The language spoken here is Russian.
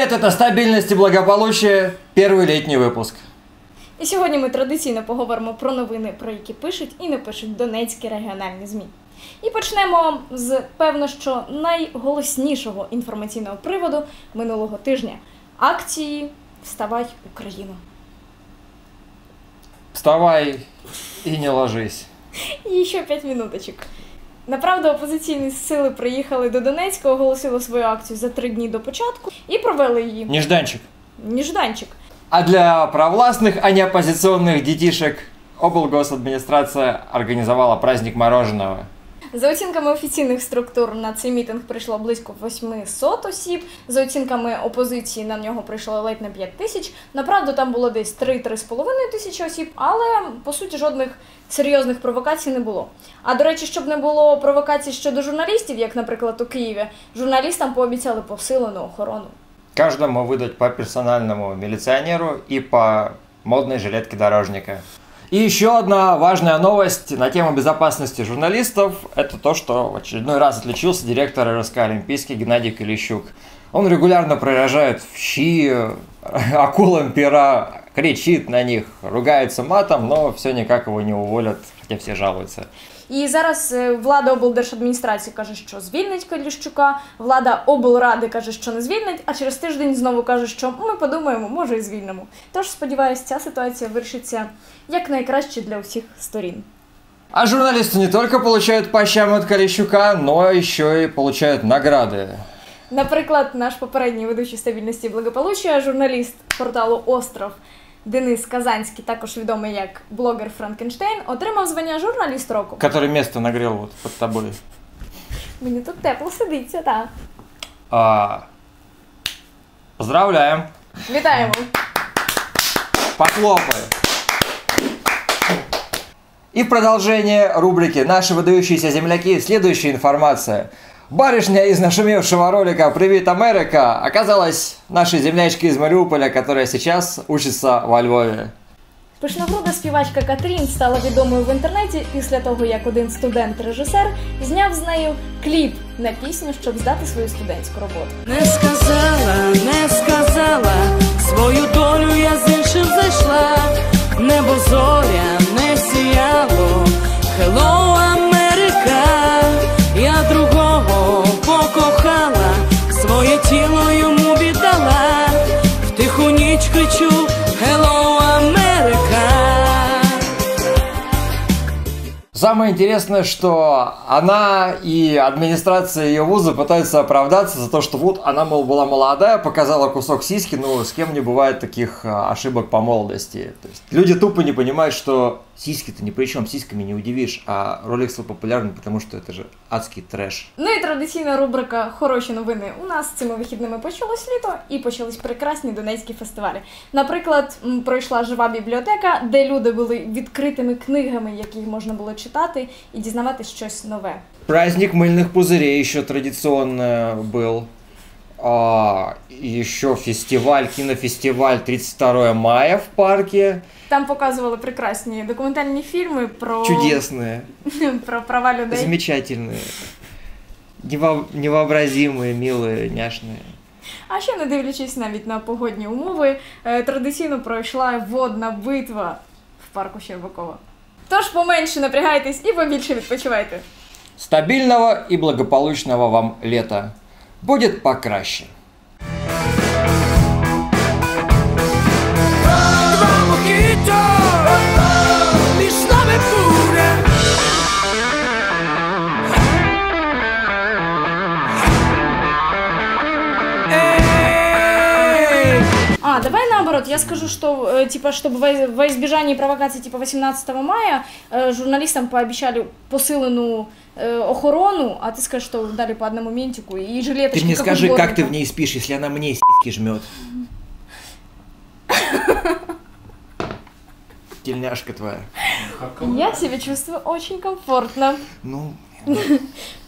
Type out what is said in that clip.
привет! Это «Стабильность и благополучие», первый летний выпуск. І сьогодні ми традиційно поговоримо про новини, про які пишуть і не пишуть донецькі регіональні ЗМІ. І почнемо з певно, що найголоснішого інформаційного приводу минулого тижня акції Вставай Україну. Вставай и не ложись. І ще 5 минуточок. Направду, опозиційні сили приїхали до Донецька, оголосили свою акцію за три дні до початку і провели її. Нежданчик. Ніжданчик. А для провластных, а не оппозиционных детишек облгосадминистрация организовала праздник мороженого. За оцінками офіційних структур на цей мітинг прийшло близько 800 осіб. За оцінками опозиції на нього прийшло ледь на 5 тисяч. Направду там було десь 3-3,5 тисячі осіб, але по суті жодних серйозних провокацій не було. А до речі, щоб не було провокацій щодо журналістів, як, наприклад, у Києві, журналістам пообіцяли посилену охорону. Каждому выдать по персональному милиционеру и по модной жилетке дорожника. И еще одна важная новость на тему безопасности журналистов – это то, что в очередной раз отличился директор РСК «Олимпийский» Геннадий Калищук. Он регулярно проезжает в щи, акулам пера, кричит на них, ругается матом, но все никак его не уволят, хотя все жалуются. І зараз е, влада облдержадміністрації каже, що звільнить Каліщука, влада облради каже, що не звільнить, а через тиждень знову каже, що ми подумаємо, може і звільнимо. Тож сподіваюся, ця ситуація вирішиться якнайкраще для усіх сторін. А журналисты не только получают по щам от Калищука, но еще и получают награды. Наприклад, наш попередній ведучий стабільності і благополуччя, журналіст порталу Остров Денис Казанський, також відомий як блогер Франкенштейн, отримав звання журналіст року. Который место нагрел вот под тобой. Мені тут тепло сидиться, так. А, Поздравляем. Вітаємо! Похлопаем. И в продолжение рубрики «Наши выдающиеся земляки» следующая информация. Барышня из нашумевшего ролика «Привет, Америка» оказалась нашей землячкой из Мариуполя, которая сейчас учится во Львове. Пишногруда співачка Катрін стала відомою в інтернеті після того, як один студент-режисер зняв з нею кліп на пісню, щоб здати свою студентську роботу. Не сказала, Самое интересное, что она и администрация ее вуза пытаются оправдаться за то, что вот она, мол, была молодая, показала кусок сиськи, ну, с кем не бывает таких а, ошибок по молодости. То есть люди тупо не понимают, что сиськи-то ни при чем, сиськами не удивишь, а ролик стал популярным, потому что это же адский трэш. Ну і традиційна рубрика Хороші новини. У нас цими вихідними почалось літо і почались прекрасні донецькі фестивалі. Наприклад, м, пройшла жива бібліотека, де люди були відкритими книгами, які можна було читати і дізнаватись щось нове. Праздник мыльных пузырей еще традиционно был. А, еще фестиваль, кинофестиваль 32 мая в парке. Там показували прекрасні документальні фільми про, Чудесные. про права людей. Замечательные. Нево- Невообразимые, милые, няшные. А ще не дивлячись навіть на погодні умови, е, традиційно пройшла водна битва в парку Щербакова. Тож поменше напрягайтесь і побільше відпочивайте. Стабильного и благополучного вам лета. Будет покраще. А, давай наоборот, я скажу, что, э, типа, чтобы во, во избежание провокаций типа 18 мая э, журналистам пообещали посыленную э, охорону, а ты скажешь, что дали по одному ментику и жилеточки, Ты мне как скажи, как ты в ней спишь, если она мне сиськи жмет. Тельняшка твоя. Я себя чувствую очень комфортно. Ну,